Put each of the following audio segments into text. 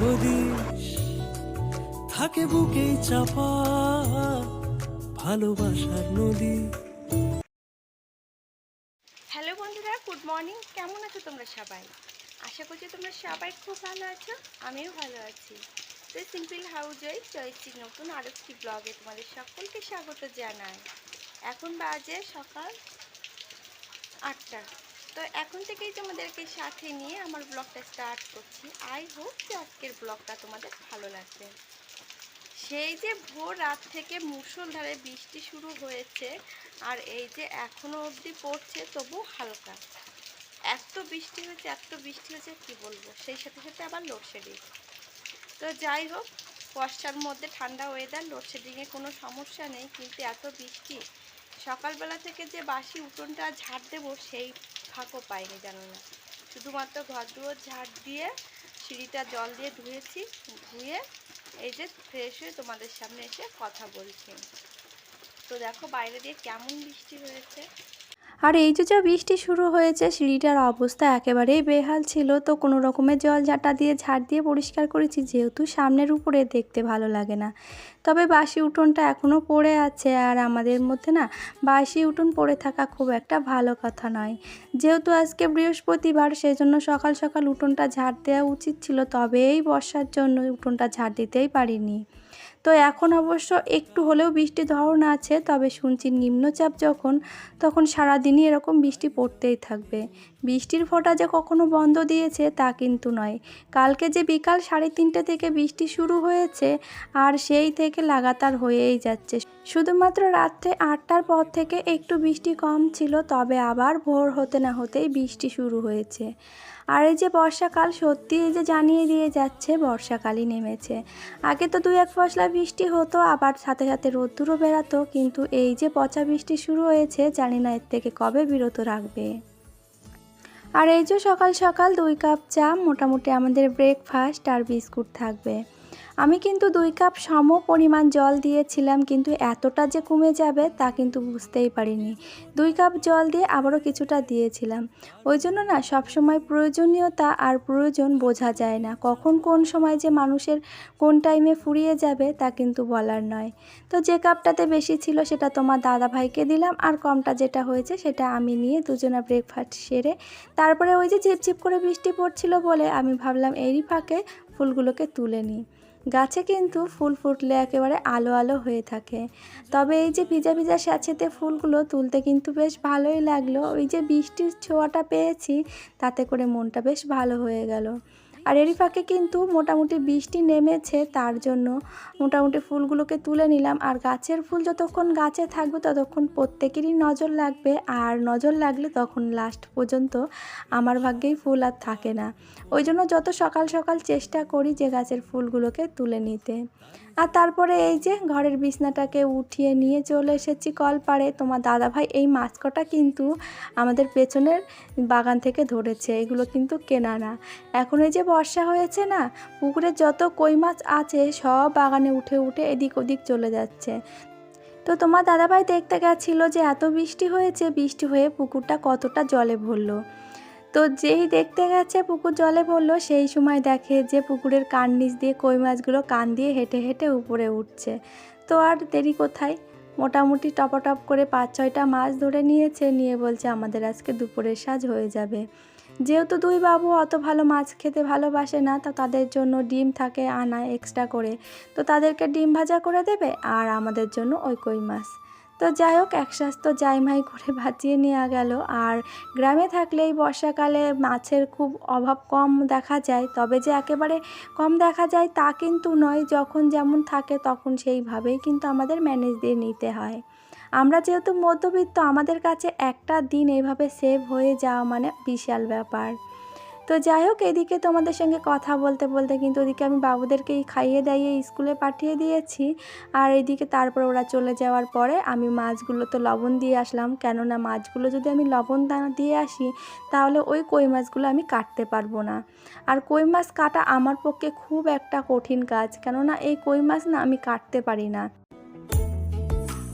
আর থাকে বুকেই চাপা ভালোবাসার নদী। হ্যালো বন্ধুরা, গুড মর্নিং। কেমন আছো তোমরা সবাই? আশা করছি তোমরা সবাই খুব ভালো আছো, আমিও ভালো আছি। তো সিম্পল হাউজই চয়েছি নতুন আরও একটি ব্লগে তোমাদের সকলকে স্বাগত জানাই। এখন বাজে সকাল আটটা। তো এখন থেকেই তোমাদেরকে সাথে নিয়ে আমার ব্লগটা স্টার্ট করছি। আই হোপ যে আজকের ব্লগটা তোমাদের ভালো লাগবে। সেই যে ভোর রাত থেকে মুষলধারে বৃষ্টি শুরু হয়েছে, আর এই যে এখনও অবধি পড়ছে, তবু হালকা। এত বৃষ্টি হয়েছে, এত বৃষ্টি হয়েছে, কি বলব? সেই সাথে সাথে আবার লোডশেডিং তো যাই হোক, বর্ষার মধ্যে ঠান্ডা ওয়েদার লোডশেডিংয়ে কোনো সমস্যা নেই, কিন্তু এত বৃষ্টি, সকালবেলা থেকে যে বাসি উঠোনটা ঝাড় দেবো, সেই ফাঁকও পাইনি, জানো না। শুধুমাত্র ঘর দুয়ার ঝাড় দিয়ে, সিঁড়িটা জল দিয়ে ধুয়েছি, ধুয়ে এই যে ফ্রেশ হয়ে তোমাদের সামনে এসে কথা বলছি। তো দেখো বাইরে দিয়ে কেমন বৃষ্টি হয়েছে। আর এই যে যা বৃষ্টি শুরু হয়েছে, সিঁড়িটার অবস্থা একেবারেই বেহাল ছিল। তো কোনো রকমের জল ঝাঁটা দিয়ে ঝাড় দিয়ে পরিষ্কার করেছি, যেহেতু সামনের উপরে দেখতে ভালো লাগে না। তবে বাসি উঠোনটা এখনও পড়ে আছে, আর আমাদের মধ্যে না বাসি উঠোন পড়ে থাকা খুব একটা ভালো কথা নয়। যেহেতু আজকে বৃহস্পতিবার, সেজন্য সকাল সকাল উঠোনটা ঝাড় দেওয়া উচিত ছিল, তবে এই বর্ষার জন্য উঠোনটা ঝাড় দিতেই পারিনি। তো এখন অবশ্য একটু হলেও বৃষ্টি ধরন আছে, তবে শুনছি নিম্নচাপ যখন, তখন সারাদিনই এরকম বৃষ্টি পড়তেই থাকবে। বৃষ্টির ফোঁটা যে কখনো বন্ধ দিয়েছে তা কিন্তু নয়। কালকে যে বিকাল সাড়ে তিনটে থেকে বৃষ্টি শুরু হয়েছে, আর সেই থেকে লাগাতার হয়েই যাচ্ছে। শুধুমাত্র রাত্রে আটটার পর থেকে একটু বৃষ্টি কম ছিল, তবে আবার ভোর হতে না হতেই বৃষ্টি শুরু হয়েছে। আর এই যে বর্ষাকাল সত্যি এই যে জানিয়ে দিয়ে যাচ্ছে, বর্ষাকালই নেমেছে। আগে তো দুই এক ফসলা বৃষ্টি হতো, আবার সাথে সাথে রোদ্দুরও বেড়াতো, কিন্তু এই যে পচা বৃষ্টি শুরু হয়েছে, জানি না এর থেকে কবে বিরত রাখবে। আর এই যে সকাল সকাল দুই কাপ চা, মোটামুটি আমাদের ব্রেকফাস্ট আর বিস্কুট থাকবে। আমি কিন্তু দুই কাপ সম পরিমাণ জল দিয়েছিলাম, কিন্তু এতটা যে কমে যাবে তা কিন্তু বুঝতেই পারিনি। দুই কাপ জল দিয়ে আবারও কিছুটা দিয়েছিলাম। ওই জন্য না, সবসময় প্রয়োজনীয়তা আর প্রয়োজন বোঝা যায় না। কখন কোন সময় যে মানুষের কোন টাইমে ফুরিয়ে যাবে তা কিন্তু বলার নয়। তো যে কাপটাতে বেশি ছিল সেটা তোমার দাদা ভাইকে দিলাম, আর কমটা যেটা হয়েছে সেটা আমি নিয়ে দুজনা ব্রেকফাস্ট সেরে তারপরে ওই যে ঝিপঝিপ করে বৃষ্টি পড়ছিল বলে আমি ভাবলাম এরই ফাঁকে ফুলগুলোকে তুলে নিই। গাছে কিন্তু ফুল ফুটলে একেবারে আলো আলো হয়ে থাকে। তবে এই যে ভিজা ভিজা স্যাঁচেতে ফুলগুলো তুলতে কিন্তু বেশ ভালোই লাগল। ওই যে বৃষ্টির ছোঁয়াটা পেয়েছি, তাতে করে মনটা বেশ ভালো হয়ে গেল। আর এরই ফাঁকে কিন্তু মোটামুটি বৃষ্টি নেমেছে তার জন্য। মোটামুটি ফুলগুলোকে তুলে নিলাম আর গাছের ফুল যতক্ষণ গাছে থাকবে ততক্ষণ প্রত্যেকেরই নজর লাগবে আর নজর লাগলে তখন লাস্ট পর্যন্ত আমার ভাগ্যেই ফুল আর থাকে না। ওই জন্য যত সকাল সকাল চেষ্টা করি যে গাছের ফুলগুলোকে তুলে নিতে। আর তারপরে এই যে ঘরের বিছনাটাকে উঠিয়ে নিয়ে চলে এসেছি কলপাড়ে। তোমার দাদাভাই এই মাছ কটা কিন্তু আমাদের পেছনের বাগান থেকে ধরেছে। এগুলো কিন্তু কেনা না। এখন এই যে বর্ষা হয়েছে না? পুকুরে যত কই মাছ আছে, সব বাগানে উঠে উঠে এদিক ওদিক চলে যাচ্ছে। তো তোমার দাদাভাই দেখতে গেছিল যে এত বৃষ্টি হয়েছে, বৃষ্টি হয়ে পুকুরটা কতটা জলে ভরলো। তো যেই দেখতে গেছে পুকুর জলে ভরলো, সেই সময় দেখে যে পুকুরের কান নিচ দিয়ে কই মাছগুলো কান দিয়ে হেঁটে হেঁটে উপরে উঠছে। তো আর দেরি কোথায়? মোটামুটি টপটপ করে পাঁচ ছয়টা মাছ ধরে নিয়েছে, নিয়ে বলছে আমাদের আজকে দুপুরের সাজ হয়ে যাবে। যেহেতু দুই বাবু অত ভালো মাছ খেতে ভালোবাসে না, তো তাদের জন্য ডিম থাকে আনা এক্সট্রা করে। তো তাদেরকে ডিম ভাজা করে দেবে আর আমাদের জন্য ওই কই মাছ। তো যাই হোক একশ্বাস তো জাইমাই করে বাঁচিয়ে নেওয়া গেল। আর গ্রামে থাকলে এই বর্ষাকালে মাছের খুব অভাব কম দেখা যায়, তবে যে একেবারে কম দেখা যায় তা কিন্তু নয়। যখন যেমন থাকে তখন সেইভাবেই কিন্তু আমাদের ম্যানেজ দিয়ে নিতে হয়। আমরা যেহেতু মধ্যবিত্ত, আমাদের কাছে একটা দিন এইভাবে সেভ হয়ে যাওয়া মানে বিশাল ব্যাপার। তো যাই হোক, এদিকে তোমাদের সঙ্গে কথা বলতে বলতে কিন্তু ওদিকে আমি বাবুদেরকেই খাইয়ে দাইয়ে স্কুলে পাঠিয়ে দিয়েছি। আর এদিকে তারপর ওরা চলে যাওয়ার পরে আমি মাছগুলো তো লবণ দিয়ে আসলাম। কেননা মাছগুলো যদি আমি লবণ দানা দিয়ে আসি, তাহলে ওই কই মাছগুলো আমি কাটতে পারব না। আর কই মাছ কাটা আমার পক্ষে খুব একটা কঠিন কাজ। কেননা এই কই মাছ না আমি কাটতে পারি না।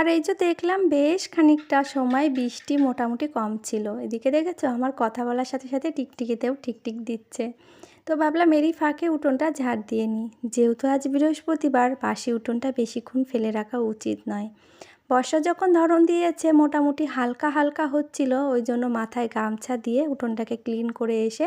আর এই যে দেখলাম বেশ খানিকটা সময় বৃষ্টি মোটামুটি কম ছিল। এদিকে দেখেছ? আমার কথা বলার সাথে সাথে টিকটিকিতেও টিকটিক দিচ্ছে। তো ভাবলাম এরই ফাঁকে উঠোনটা ঝাড় দিয়ে নিই। যেহেতু আজ বৃহস্পতিবার, বাসি উঠোনটা বেশিক্ষণ ফেলে রাখা উচিত নয়। বর্ষা যখন ধরন দিয়েছে, মোটামুটি হালকা হালকা হচ্ছিল, ওই জন্য মাথায় গামছা দিয়ে উঠোনটাকে ক্লিন করে এসে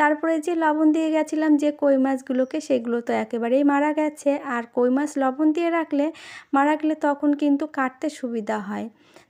তারপরে যে লবণ দিয়ে গেছিলাম যে কই মাছগুলোকে, সেগুলো তো একেবারেই মারা গেছে। আর কই মাছ লবণ দিয়ে রাখলে, মারা গেলে তখন কিন্তু কাটতে সুবিধা হয়।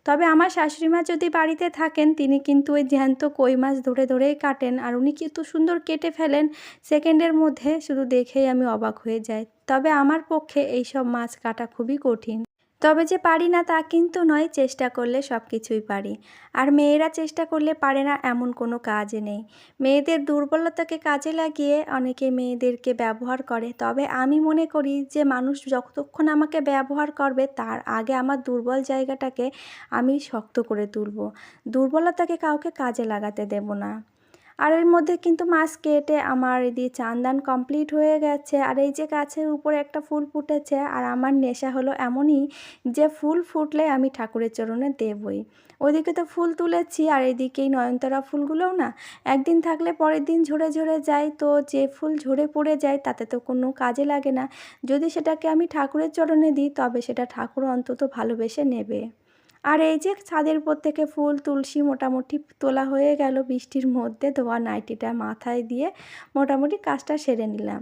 তবে আমার শাশুড়ি মা যদি বাড়িতে থাকেন, তিনি কিন্তু ওই জ্যান্ত কই মাছ ধরে ধরেই কাটেন। আর উনি কিন্তু সুন্দর কেটে ফেলেন, সেকেন্ডের মধ্যে শুধু দেখেই আমি অবাক হয়ে যাই। তবে আমার পক্ষে এইসব মাছ কাটা খুবই কঠিন। তবে যে পারি না তা কিন্তু নয়, চেষ্টা করলে সব কিছুই পারি। আর মেয়েরা চেষ্টা করলে পারে না এমন কোনো কাজ নেই। মেয়েদের দুর্বলতাকে কাজে লাগিয়ে অনেকে মেয়েদেরকে ব্যবহার করে। তবে আমি মনে করি যে মানুষ যতক্ষণ আমাকে ব্যবহার করবে, তার আগে আমার দুর্বল জায়গাটাকে আমি শক্ত করে তুলব। দুর্বলতাকে কাউকে কাজে লাগাতে দেব না। আর এর মধ্যে কিন্তু মাছ কেটে আমার এদিকে চান্দান কমপ্লিট হয়ে গেছে। আর এই যে গাছের উপরে একটা ফুল ফুটেছে, আর আমার নেশা হলো এমনই যে ফুল ফুটলে আমি ঠাকুরের চরণে দেবই। ওইদিকে তো ফুল তুলেছি, আর এদিকে এই নয়নতারা ফুলগুলোও না, একদিন থাকলে পরের দিন ঝরে ঝরে যায়। তো যে ফুল ঝরে পড়ে যায়, তাতে তো কোনো কাজে লাগে না। যদি সেটাকে আমি ঠাকুরের চরণে দিই, তবে সেটা ঠাকুর অন্তত ভালোবেসে নেবে। আর এই যে ছাদের উপর থেকে ফুল, তুলসী মোটামুটি তোলা হয়ে গেল বৃষ্টির মধ্যে, ধোয়া নাইটিটা মাথায় দিয়ে মোটামুটি কাজটা সেরে নিলাম।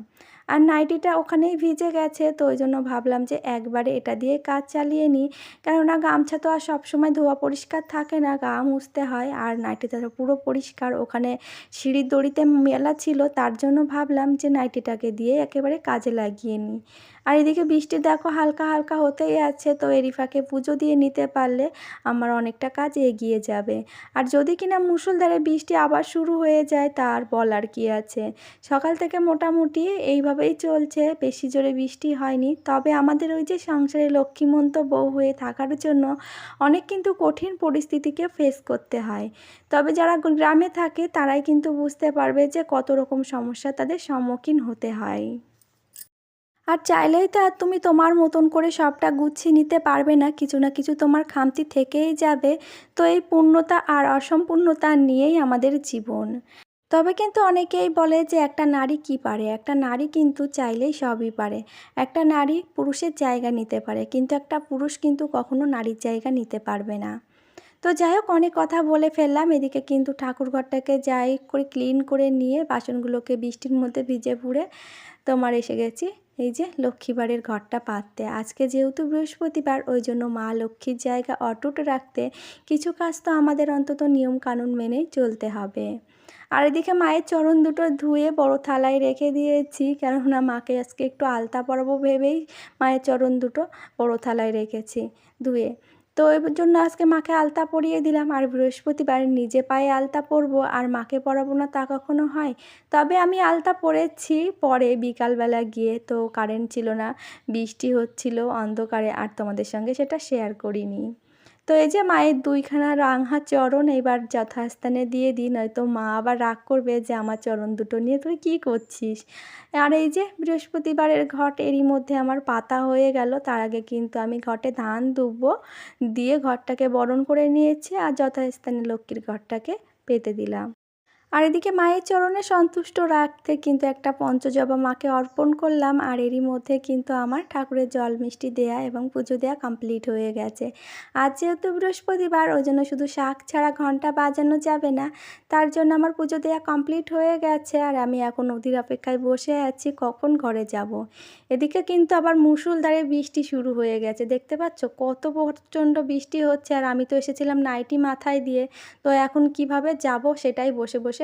আর নাইটিটা ওখানেই ভিজে গেছে, তো ওই জন্য ভাবলাম যে একবারে এটা দিয়ে কাজ চালিয়ে নিই। কেননা গামছা তো আর সবসময় ধোয়া পরিষ্কার থাকে না, গা মুছতে হয় আর নাইটিটা তো পুরো পরিষ্কার। ওখানে সিঁড়ির দড়িতে মেলা ছিল, তার জন্য ভাবলাম যে নাইটিটাকে দিয়ে একেবারে কাজে লাগিয়ে নিই। আর এদিকে বৃষ্টি দেখো হালকা হালকা হতেই আছে, তো এরই ফাঁকে পুজো দিয়ে নিতে পারলে আমার অনেকটা কাজ এগিয়ে যাবে। আর যদি কিনা মুষলধারে বৃষ্টি আবার শুরু হয়ে যায়, তার বলার কি আছে? সকাল থেকে মোটামুটি এইভাবেই চলছে, বেশি জোরে বৃষ্টি হয়নি। তবে আমাদের ওই যে সংসারে লক্ষ্মীমন্ত বউ হয়ে থাকার জন্য অনেক কিন্তু কঠিন পরিস্থিতিকে ফেস করতে হয়। তবে যারা গ্রামে থাকে, তারাই কিন্তু বুঝতে পারবে যে কত রকম সমস্যা তাদের সম্মুখীন হতে হয়। আর চাইলেই তো আর তুমি তোমার মতন করে সবটা গুছিয়ে নিতে পারবে না, কিছু না কিছু তোমার খামতি থেকেই যাবে। তো এই পূর্ণতা আর অসম্পূর্ণতা নিয়েই আমাদের জীবন। তবে কিন্তু অনেকেই বলে যে একটা নারী কি পারে? একটা নারী কিন্তু চাইলেই সবই পারে। একটা নারী পুরুষের জায়গা নিতে পারে, কিন্তু একটা পুরুষ কিন্তু কখনো নারীর জায়গা নিতে পারবে না। তো যাই হোক, অনেক কথা বলে ফেললাম। এদিকে কিন্তু ঠাকুরঘরটাকে যাই করে ক্লিন করে নিয়ে বাসনগুলোকে বৃষ্টির মধ্যে ভিজে পুড়ে তোমার এসে গেছি। এই যে লক্ষ্মীবারের ঘরটা পাততে। আজকে যেহেতু বৃহস্পতিবার, ওই জন্য মা লক্ষ্মীর জায়গা অটুট রাখতে কিছু কাজ তো আমাদের অন্তত নিয়ম কানুন মেনেই চলতে হবে। আর এদিকে মায়ের চরণ দুটো ধুয়ে বড় থালায় রেখে দিয়েছি, কেননা মাকে আজকে একটু আলতা পরাবো ভেবেই মায়ের চরণ দুটো বড় থালায় রেখেছি ধুয়ে। তো এর জন্য আজকে মাকে আলতা পরিয়ে দিলাম। আর বৃহস্পতিবার নিজে পায়ে আলতা পরবো আর মাকে পরাবো না তা কখনো হয়। তবে আমি আলতা পরেছি পরে বিকালবেলা গিয়ে তো কারেন্ট ছিল না, বৃষ্টি হচ্ছিল অন্ধকারে আর তোমাদের সঙ্গে সেটা শেয়ার করিনি। তো এই যে মায়ের দুইখানা রাংহা চরণ এবার যথাস্থানে দিয়ে দিই, নয়তো মা আবার রাগ করবে যে আমার চরণ দুটো নিয়ে তুই কি করছিস? আর এই যে বৃহস্পতিবারের ঘট, এরই মধ্যে আমার পাতা হয়ে গেল। তার আগে কিন্তু আমি ঘটে ধান ডুববো দিয়ে ঘরটাকে বরণ করে নিয়েছি আর যথাস্থানে লক্ষ্মীর ঘরটাকে পেতে দিলাম। আর এদিকে মায়ের চরণে সন্তুষ্ট রাখতে কিন্তু একটা পঞ্চজবা মাকে অর্পণ করলাম, আর এরই মধ্যে কিন্তু আমার ঠাকুরের জল মিষ্টি দেয়া এবং পুজো দেয়া কমপ্লিট হয়ে গেছে আজ যেহেতু বৃহস্পতিবার, ওই জন্য শুধু শাক ছাড়া ঘণ্টা বাজানো যাবে না, তার জন্য আমার পুজো দেয়া কমপ্লিট হয়ে গেছে, আর আমি এখন নদীর অপেক্ষায় বসে আছি, কখন ঘরে যাব। এদিকে কিন্তু আবার মুষলধারে বৃষ্টি শুরু হয়ে গেছে, দেখতে পাচ্ছ কত প্রচণ্ড বৃষ্টি হচ্ছে, আর আমি তো এসেছিলাম নাইটি মাথায় দিয়ে, তো এখন কীভাবে যাব সেটাই বসে বসে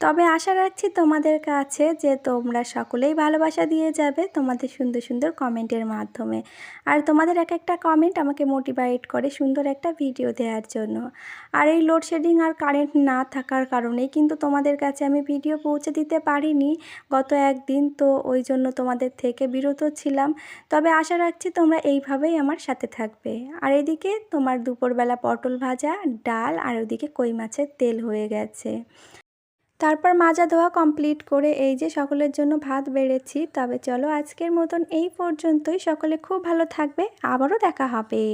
তবে আশা রাখছি তোমাদের কাছে যে তোমরা সকলেই ভালোবাসা দিয়ে যাবে তোমাদের সুন্দর সুন্দর কমেন্টের মাধ্যমে। আর তোমাদের এক একটা কমেন্ট আমাকে মোটিভেট করে সুন্দর একটা ভিডিও দেওয়ার জন্য। আর এই লোডশেডিং আর কারেন্ট না থাকার কারণেই কিন্তু তোমাদের কাছে আমি ভিডিও পৌঁছে দিতে পারিনি। গত একদিন তো ওই জন্য তোমাদের থেকে বিরত ছিলাম। তবে আশা রাখছি তোমরা এইভাবেই আমার সাথে থাকবে। আর এদিকে তোমার দুপুরবেলা পটল ভাজা, ডাল আর ওদিকে কই মাছের তেল হয়ে গেছে। তারপর মাজা ধোয়া কমপ্লিট করে এই যে সকলের জন্য ভাত বেড়েছি। তবে চলো আজকের মতন এই পর্যন্তই। সকলে খুব ভালো থাকবে। আবারও দেখা হবে।